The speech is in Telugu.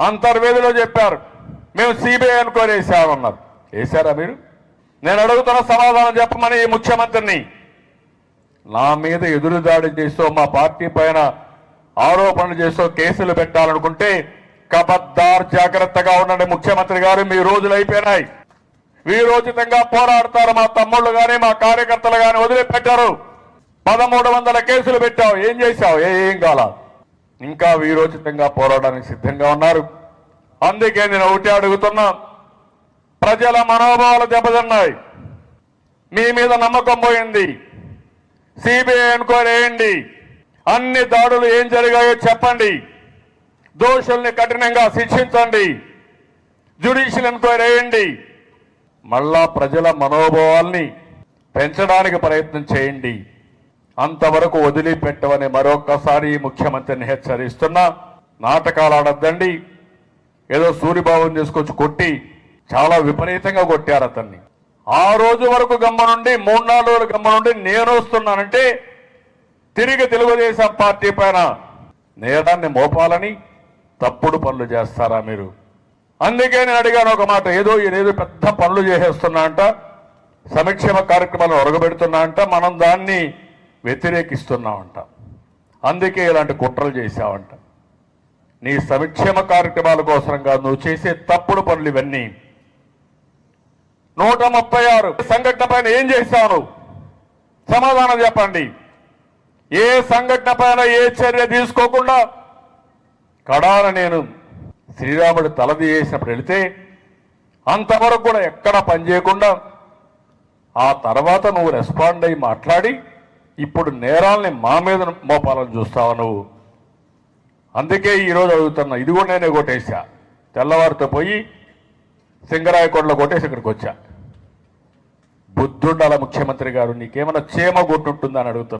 అంతర్వేదిలో చెప్పారు. మేము సిబిఐ అనుకోని వేసామన్నారు వేశారా మీరు? నేను అడుగుతున్న సమాధానం చెప్పమని ఈ ముఖ్యమంత్రిని. నా మీద ఎదురుదాడి చేస్తూ మా పార్టీ పైన ఆరోపణలు చేస్తూ కేసులు పెట్టాలనుకుంటే కబద్దార్ జాగ్రత్తగా ఉండండి ముఖ్యమంత్రి గారు మీ రోజులు అయిపోయినాయి. వీరోచితంగా పోరాడతారు మా తమ్ముళ్ళు కానీ మా కార్యకర్తలు కానీ వదిలిపెట్టారు. పదమూడు వందల కేసులు పెట్టావు. ఏం చేశావు? ఏ- ఏం కాలా? ఇంకా వీరోచితంగా పోరాడడానికి సిద్ధంగా ఉన్నారు. అందుకే నేను ఒకటి అడుగుతున్నా. ప్రజల మనోభావాలు దెబ్బతిన్నాయి. మీ మీద నమ్మకం పోయింది. సిబిఐ ఎన్క్వైరీ వేయండి అన్ని దాడులు ఏం జరిగాయో చెప్పండి. దోషుల్ని కఠినంగా శిక్షించండి. జ్యుడిషియల్ ఎంక్వైరీ వేయండి మళ్ళా ప్రజల మనోభావాల్ని పెంచడానికి ప్రయత్నం చేయండి. అంతవరకు వదిలిపెట్టవని మరొక్కసారి ముఖ్యమంత్రిని హెచ్చరిస్తున్నా. నాటకాలు ఆడద్దండి. ఏదో సూర్యబాబుని తీసుకొచ్చి కొట్టి చాలా విపరీతంగా కొట్టారు అతన్ని. ఆ రోజు వరకు గమ్మ నుండి మూడు నాలుగు రోజుల గమ్మ నుండి నేను వస్తున్నానంటే తిరిగి తెలుగుదేశం పార్టీ పైన నేరాన్ని మోపాలని తప్పుడు పనులు చేస్తారా మీరు? అందుకే నేను అడిగాను ఒక మాట ఏదో ఏదో పెద్ద పనులు చేసేస్తున్నా అంట సంక్షేమ కార్యక్రమాలను ఒరగబెడుతున్నా అంట మనం దాన్ని వ్యతిరేకిస్తున్నావంట. అందుకే ఇలాంటి కుట్రలు చేశావంట. నీ సంక్షేమ కార్యక్రమాల కోసరంగా నువ్వు చేసే తప్పుడు పనులు ఇవన్నీ. నూట ముప్పై ఆరు సంఘటన పైన ఏం చేశావు సమాధానం చెప్పండి. ఏ సంఘటన పైన ఏ చర్య తీసుకోకుండా కడాన నేను శ్రీరాముడి తలది చేసినప్పుడు వెళితే అంతవరకు కూడా ఎక్కడ పనిచేయకుండా ఆ తర్వాత నువ్వు రెస్పాండ్ అయ్యి మాట్లాడి ఇప్పుడు నేరాల్ని మా మీద మోపాలని చూస్తావు నువ్వు? అందుకే ఈరోజు అడుగుతున్నా ఇది కూడా నేనే కొట్టేసా తెల్లవారితో పోయి సింగరాయకొండలో కొట్టేసి ఇక్కడికి వచ్చా. బుద్ధుండాల ముఖ్యమంత్రి గారు నీకేమైనా చేమ కొట్టుంటుందని అడుగుతున్నా.